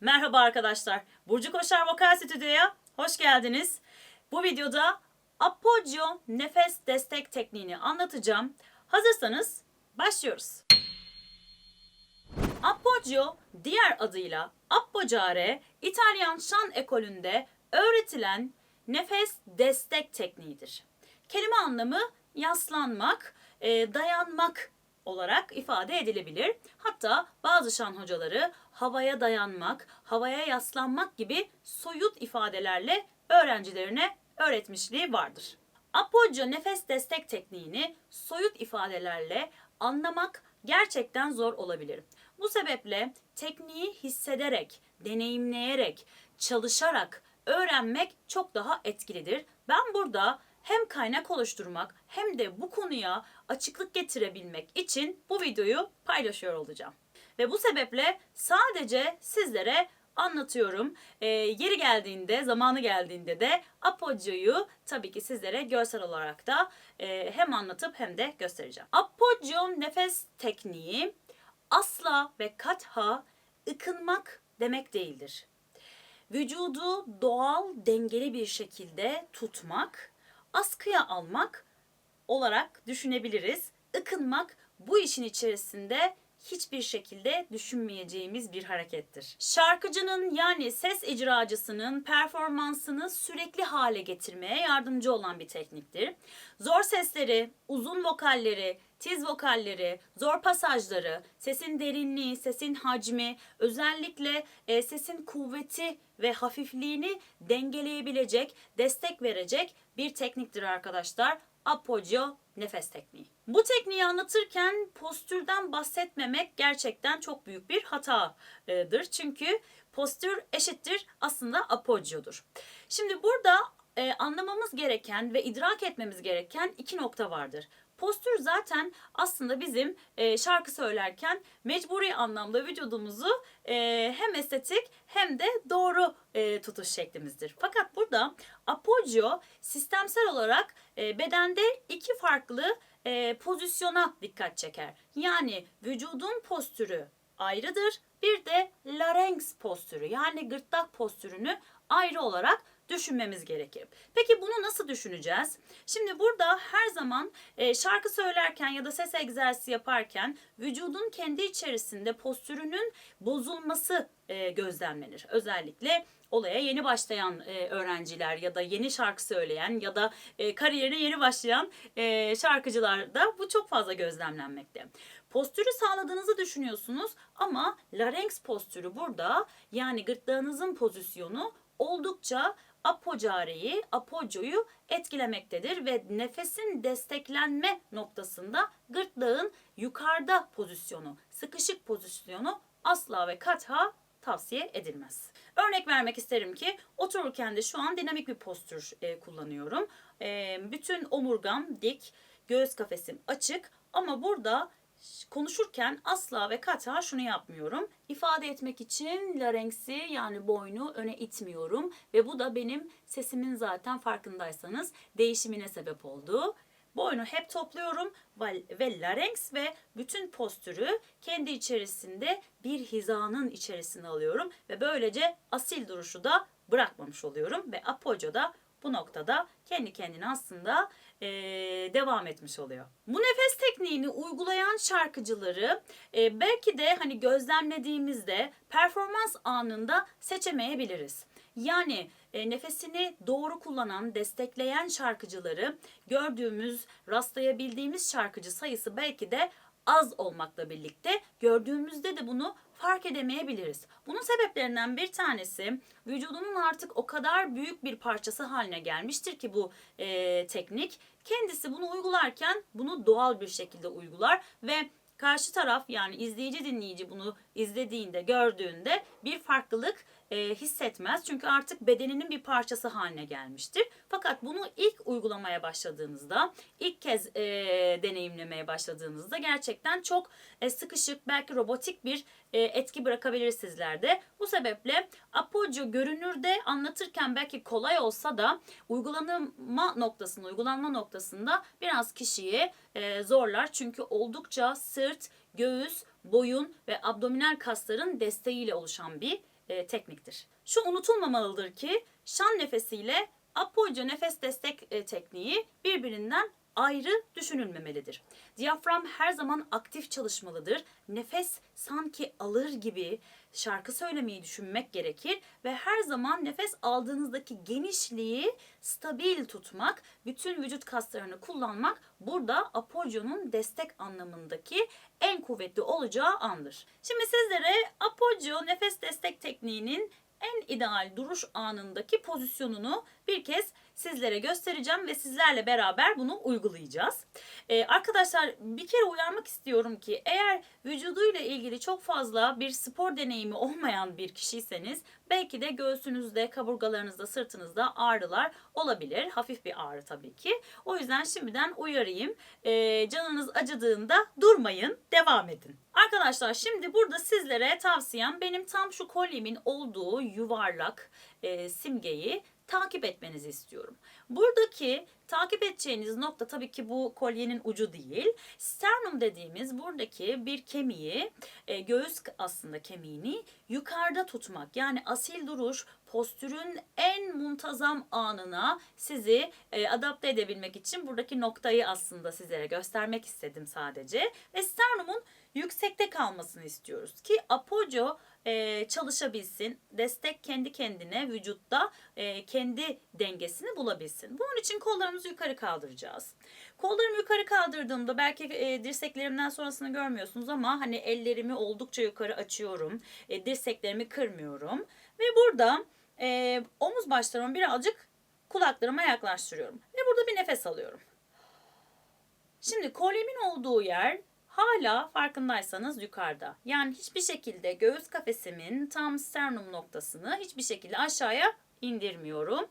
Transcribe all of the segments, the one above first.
Merhaba arkadaşlar. Burcu Koşar Vokal Stüdyo'ya hoş geldiniz. Bu videoda Appoggio nefes destek tekniğini anlatacağım. Hazırsanız başlıyoruz. Appoggio diğer adıyla Appoggiare İtalyan şan ekolünde öğretilen nefes destek tekniğidir. Kelime anlamı yaslanmak, e, dayanmak olarak ifade edilebilir. Hatta bazı şan hocaları havaya dayanmak, havaya yaslanmak gibi soyut ifadelerle öğrencilerine öğretmişliği vardır. Appoggio nefes destek tekniğini soyut ifadelerle anlamak gerçekten zor olabilir. Bu sebeple tekniği hissederek, deneyimleyerek, çalışarak öğrenmek çok daha etkilidir. Ben burada hem kaynak oluşturmak hem de bu konuya açıklık getirebilmek için bu videoyu paylaşıyor olacağım. Ve bu sebeple sadece sizlere anlatıyorum. Ee, yeri geldiğinde, zamanı geldiğinde de Appoggio'yu tabii ki sizlere görsel olarak da e, hem anlatıp hem de göstereceğim. Appoggio nefes tekniği asla ve katha ıkınmak demek değildir. Vücudu doğal, dengeli bir şekilde tutmak, askıya almak olarak düşünebiliriz. Ikınmak bu işin içerisinde hiçbir şekilde düşünmeyeceğimiz bir harekettir. Şarkıcının yani ses icracısının performansını sürekli hale getirmeye yardımcı olan bir tekniktir. Zor sesleri, uzun vokalleri, tiz vokalleri, zor pasajları, sesin derinliği, sesin hacmi, özellikle e, sesin kuvveti ve hafifliğini dengeleyebilecek, destek verecek bir tekniktir arkadaşlar. Appoggio nefes tekniği. Bu tekniği anlatırken postürden bahsetmemek gerçekten çok büyük bir hatadır. Çünkü postür eşittir aslında appoggio'dur. Şimdi burada e, anlamamız gereken ve idrak etmemiz gereken iki nokta vardır. Postür zaten aslında bizim e, şarkı söylerken mecburi anlamda vücudumuzu e, hem estetik hem de doğru e, tutuş şeklimizdir. Fakat burada appoggio sistemsel olarak e, bedende iki farklı e, pozisyona dikkat çeker. Yani vücudun postürü ayrıdır. Bir de larynx postürü yani gırtlak postürünü ayrı olarak düşünmemiz gerekir. Peki düşüneceğiz? Şimdi burada her zaman e, şarkı söylerken ya da ses egzersizi yaparken vücudun kendi içerisinde postürünün bozulması e, gözlemlenir. Özellikle olaya yeni başlayan e, öğrenciler ya da yeni şarkı söyleyen ya da e, kariyerine yeni başlayan e, şarkıcılarda bu çok fazla gözlemlenmekte. Postürü sağladığınızı düşünüyorsunuz ama larynx postürü burada yani gırtlağınızın pozisyonu oldukça apocareyi, apocoyu etkilemektedir ve nefesin desteklenme noktasında gırtlağın yukarıda pozisyonu, sıkışık pozisyonu asla ve katha tavsiye edilmez. Örnek vermek isterim ki otururken de şu an dinamik bir postür e, kullanıyorum. E, bütün omurgam dik, göğüs kafesim açık ama burada konuşurken asla ve kata şunu yapmıyorum. İfade etmek için larynx'i yani boynu öne itmiyorum ve bu da benim sesimin zaten farkındaysanız değişimine sebep oldu. Boynu hep topluyorum ve larynx ve bütün postürü kendi içerisinde bir hizanın içerisine alıyorum ve böylece asil duruşu da bırakmamış oluyorum ve apoggio da bu noktada kendi kendine aslında e, devam etmiş oluyor. Bu nefes tekniğini uygulayan şarkıcıları e, belki de hani gözlemlediğimizde performans anında seçemeyebiliriz. Yani e, nefesini doğru kullanan, destekleyen şarkıcıları gördüğümüz, rastlayabildiğimiz şarkıcı sayısı belki de az olmakla birlikte gördüğümüzde de bunu fark edemeyebiliriz. Bunun sebeplerinden bir tanesi vücudunun artık o kadar büyük bir parçası haline gelmiştir ki bu e, teknik. Kendisi bunu uygularken bunu doğal bir şekilde uygular ve karşı taraf yani izleyici dinleyici bunu izlediğinde gördüğünde bir farklılık e, hissetmez. Çünkü artık bedeninin bir parçası haline gelmiştir. Fakat bunu ilk uygulamaya başladığınızda, ilk kez e, deneyimlemeye başladığınızda gerçekten çok e, sıkışık, belki robotik bir e, etki bırakabilir sizlerde. Bu sebeple Appoggio görünürde anlatırken belki kolay olsa da uygulanma noktasında, uygulanma noktasında biraz kişiyi e, zorlar. Çünkü oldukça sırt, göğüs, boyun ve abdominal kasların desteğiyle oluşan bir e, tekniktir. Şu unutulmamalıdır ki şan nefesiyle Apojo nefes destek e, tekniği birbirinden ayrı düşünülmemelidir. Diyafram her zaman aktif çalışmalıdır. Nefes sanki alır gibi şarkı söylemeyi düşünmek gerekir ve her zaman nefes aldığınızdaki genişliği stabil tutmak, bütün vücut kaslarını kullanmak burada Apojo'nun destek anlamındaki en kuvvetli olacağı andır. Şimdi sizlere Apojo nefes destek tekniğinin en ideal duruş anındaki pozisyonunu bir kez sizlere göstereceğim ve sizlerle beraber bunu uygulayacağız. Ee, arkadaşlar bir kere uyarmak istiyorum ki eğer vücuduyla ilgili çok fazla bir spor deneyimi olmayan bir kişiyseniz belki de göğsünüzde, kaburgalarınızda, sırtınızda ağrılar olabilir. Hafif bir ağrı tabii ki. O yüzden şimdiden uyarayım. Ee, canınız acıdığında durmayın, devam edin. Arkadaşlar şimdi burada sizlere tavsiyem benim tam şu kolyemin olduğu yuvarlak e, simgeyi takip etmenizi istiyorum. Buradaki takip edeceğiniz nokta tabii ki bu kolyenin ucu değil. Sternum dediğimiz buradaki bir kemiği, e, göğüs aslında kemiğini yukarıda tutmak. Yani asil duruş, postürün en muntazam anına sizi e, adapte edebilmek için buradaki noktayı aslında sizlere göstermek istedim sadece. Ve sternumun yüksekte kalmasını istiyoruz ki apojo e, çalışabilsin. Destek kendi kendine vücutta e, kendi dengesini bulabilsin. Bunun için kollarımızı yukarı kaldıracağız. Kollarımı yukarı kaldırdığımda belki e, dirseklerimden sonrasını görmüyorsunuz ama hani ellerimi oldukça yukarı açıyorum. E, dirseklerimi kırmıyorum. Ve burada e, omuz başlarımı birazcık kulaklarıma yaklaştırıyorum. Ve burada bir nefes alıyorum. Şimdi kolyemin olduğu yer hala farkındaysanız yukarıda. Yani hiçbir şekilde göğüs kafesimin tam sternum noktasını hiçbir şekilde aşağıya indirmiyorum.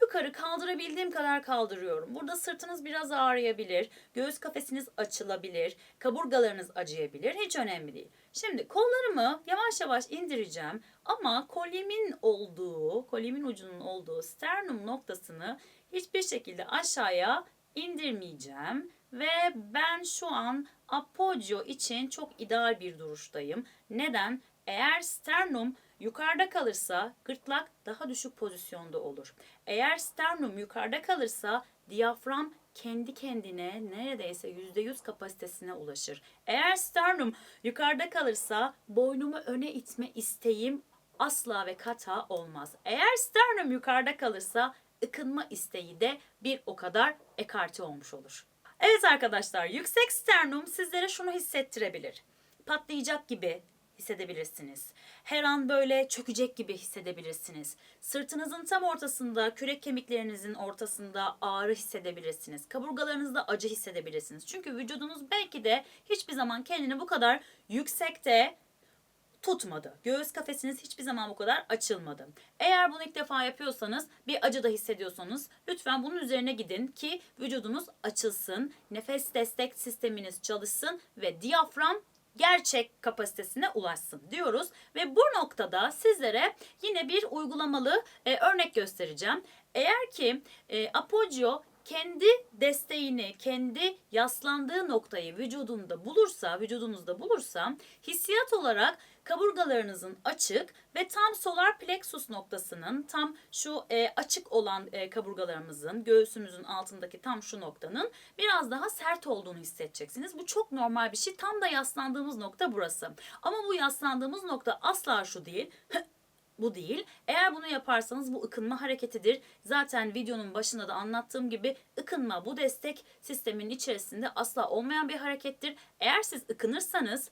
Yukarı kaldırabildiğim kadar kaldırıyorum. Burada sırtınız biraz ağrıyabilir, göğüs kafesiniz açılabilir, kaburgalarınız acıyabilir. Hiç önemli değil. Şimdi kollarımı yavaş yavaş indireceğim ama kolyemin olduğu, kolyemin ucunun olduğu sternum noktasını hiçbir şekilde aşağıya indirmeyeceğim ve ben şu an Appoggio için çok ideal bir duruştayım. Neden? Eğer sternum yukarıda kalırsa gırtlak daha düşük pozisyonda olur. Eğer sternum yukarıda kalırsa diyafram kendi kendine neredeyse %100 kapasitesine ulaşır. Eğer sternum yukarıda kalırsa boynumu öne itme isteğim asla ve kata olmaz. Eğer sternum yukarıda kalırsa ıkınma isteği de bir o kadar ekarte olmuş olur. Evet arkadaşlar yüksek sternum sizlere şunu hissettirebilir. Patlayacak gibi hissedebilirsiniz. Her an böyle çökecek gibi hissedebilirsiniz. Sırtınızın tam ortasında, kürek kemiklerinizin ortasında ağrı hissedebilirsiniz. Kaburgalarınızda acı hissedebilirsiniz. Çünkü vücudunuz belki de hiçbir zaman kendini bu kadar yüksekte tutmadı. Göğüs kafesiniz hiçbir zaman bu kadar açılmadı. Eğer bunu ilk defa yapıyorsanız bir acı da hissediyorsanız lütfen bunun üzerine gidin ki vücudunuz açılsın, nefes destek sisteminiz çalışsın ve diyafram gerçek kapasitesine ulaşsın diyoruz. Ve bu noktada sizlere yine bir uygulamalı e, örnek göstereceğim. Eğer ki e, Apogeo kendi desteğini, kendi yaslandığı noktayı vücudunda bulursa, vücudunuzda bulursa hissiyat olarak kaburgalarınızın açık ve tam solar plexus noktasının tam şu e, açık olan e, kaburgalarımızın göğsümüzün altındaki tam şu noktanın biraz daha sert olduğunu hissedeceksiniz. Bu çok normal bir şey. Tam da yaslandığımız nokta burası. Ama bu yaslandığımız nokta asla şu değil. bu değil. Eğer bunu yaparsanız bu ıkınma hareketidir. Zaten videonun başında da anlattığım gibi ıkınma bu destek sisteminin içerisinde asla olmayan bir harekettir. Eğer siz ıkınırsanız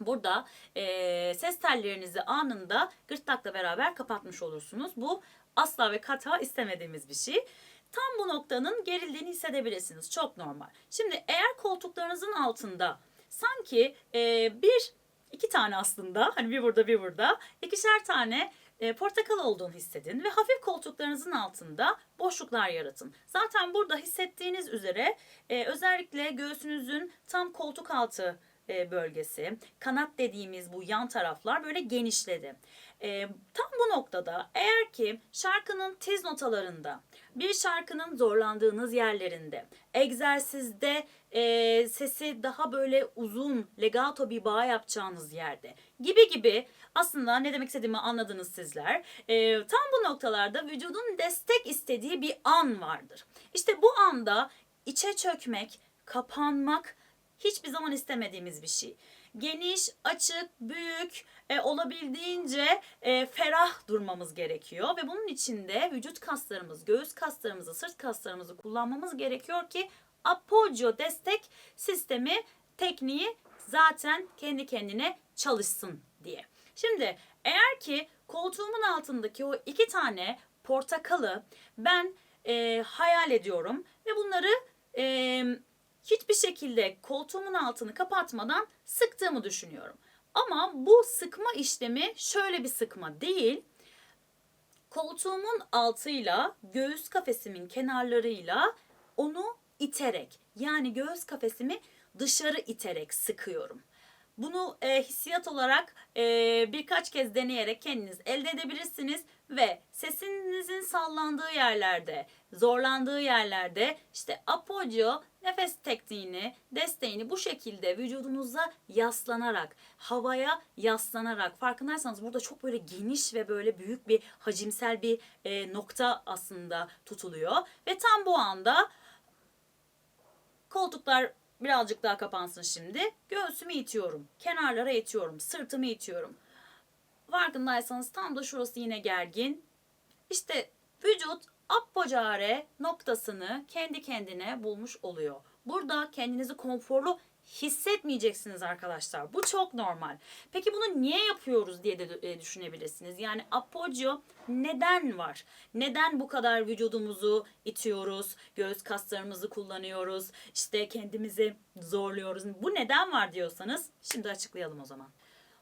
Burada e, ses tellerinizi anında gırtlakla beraber kapatmış olursunuz. Bu asla ve kata istemediğimiz bir şey. Tam bu noktanın gerildiğini hissedebilirsiniz. Çok normal. Şimdi eğer koltuklarınızın altında sanki e, bir iki tane aslında hani bir burada bir burada ikişer tane e, portakal olduğunu hissedin ve hafif koltuklarınızın altında boşluklar yaratın. Zaten burada hissettiğiniz üzere e, özellikle göğsünüzün tam koltuk altı e, bölgesi, kanat dediğimiz bu yan taraflar böyle genişledi. E, tam bu noktada eğer ki şarkının tiz notalarında bir şarkının zorlandığınız yerlerinde, egzersizde e, sesi daha böyle uzun, legato bir bağ yapacağınız yerde gibi gibi aslında ne demek istediğimi anladınız sizler. E, tam bu noktalarda vücudun destek istediği bir an vardır. İşte bu anda içe çökmek, kapanmak hiçbir zaman istemediğimiz bir şey. Geniş, açık, büyük, e, olabildiğince e, ferah durmamız gerekiyor ve bunun için de vücut kaslarımız, göğüs kaslarımızı, sırt kaslarımızı kullanmamız gerekiyor ki appoggio destek sistemi tekniği zaten kendi kendine çalışsın diye. Şimdi eğer ki koltuğumun altındaki o iki tane portakalı ben e, hayal ediyorum ve bunları e, hiçbir şekilde koltuğumun altını kapatmadan sıktığımı düşünüyorum. Ama bu sıkma işlemi şöyle bir sıkma değil. Koltuğumun altıyla göğüs kafesimin kenarlarıyla onu iterek yani göğüs kafesimi dışarı iterek sıkıyorum. Bunu e, hissiyat olarak e, birkaç kez deneyerek kendiniz elde edebilirsiniz ve sesinizin sallandığı yerlerde, zorlandığı yerlerde işte appoggio nefes tekniğini, desteğini bu şekilde vücudunuza yaslanarak, havaya yaslanarak farkındaysanız burada çok böyle geniş ve böyle büyük bir hacimsel bir e, nokta aslında tutuluyor ve tam bu anda Koltuklar birazcık daha kapansın şimdi. Göğsümü itiyorum. Kenarlara itiyorum. Sırtımı itiyorum. Farkındaysanız tam da şurası yine gergin. İşte vücut appocare noktasını kendi kendine bulmuş oluyor. Burada kendinizi konforlu hissetmeyeceksiniz arkadaşlar. Bu çok normal. Peki bunu niye yapıyoruz diye de e, düşünebilirsiniz. Yani appoggio neden var? Neden bu kadar vücudumuzu itiyoruz? Göğüs kaslarımızı kullanıyoruz. İşte kendimizi zorluyoruz. Bu neden var diyorsanız şimdi açıklayalım o zaman.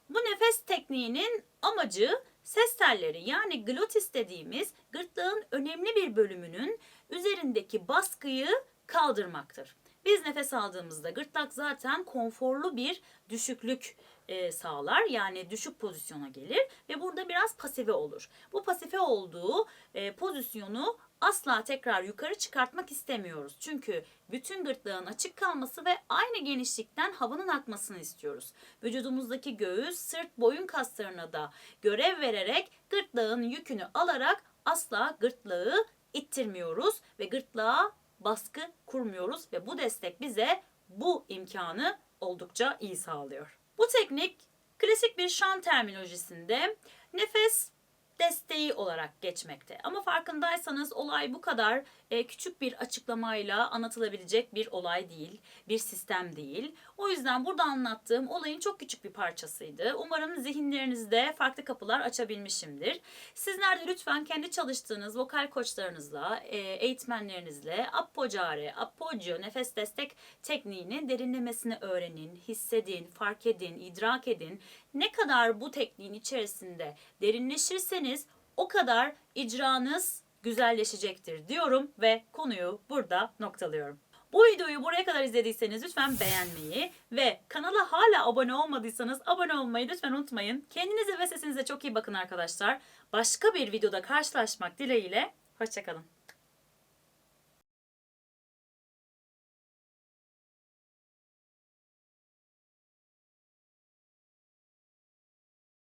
Bu nefes tekniğinin amacı ses telleri yani glotis dediğimiz gırtlağın önemli bir bölümünün üzerindeki baskıyı kaldırmaktır. Biz nefes aldığımızda gırtlak zaten konforlu bir düşüklük e, sağlar. Yani düşük pozisyona gelir ve burada biraz pasife olur. Bu pasife olduğu e, pozisyonu asla tekrar yukarı çıkartmak istemiyoruz. Çünkü bütün gırtlağın açık kalması ve aynı genişlikten havanın akmasını istiyoruz. Vücudumuzdaki göğüs, sırt, boyun kaslarına da görev vererek gırtlağın yükünü alarak asla gırtlağı ittirmiyoruz ve gırtlağa baskı kurmuyoruz ve bu destek bize bu imkanı oldukça iyi sağlıyor. Bu teknik klasik bir şan terminolojisinde nefes desteği olarak geçmekte. Ama farkındaysanız olay bu kadar e, küçük bir açıklamayla anlatılabilecek bir olay değil, bir sistem değil. O yüzden burada anlattığım olayın çok küçük bir parçasıydı. Umarım zihinlerinizde farklı kapılar açabilmişimdir. Sizler de lütfen kendi çalıştığınız vokal koçlarınızla, e, eğitmenlerinizle appoggiare, appoggio, nefes destek tekniğini derinlemesine öğrenin, hissedin, fark edin, idrak edin. Ne kadar bu tekniğin içerisinde derinleşirseniz o kadar icranız güzelleşecektir diyorum ve konuyu burada noktalıyorum. Bu videoyu buraya kadar izlediyseniz lütfen beğenmeyi ve kanala hala abone olmadıysanız abone olmayı lütfen unutmayın. Kendinize ve sesinize çok iyi bakın arkadaşlar. Başka bir videoda karşılaşmak dileğiyle. Hoşçakalın.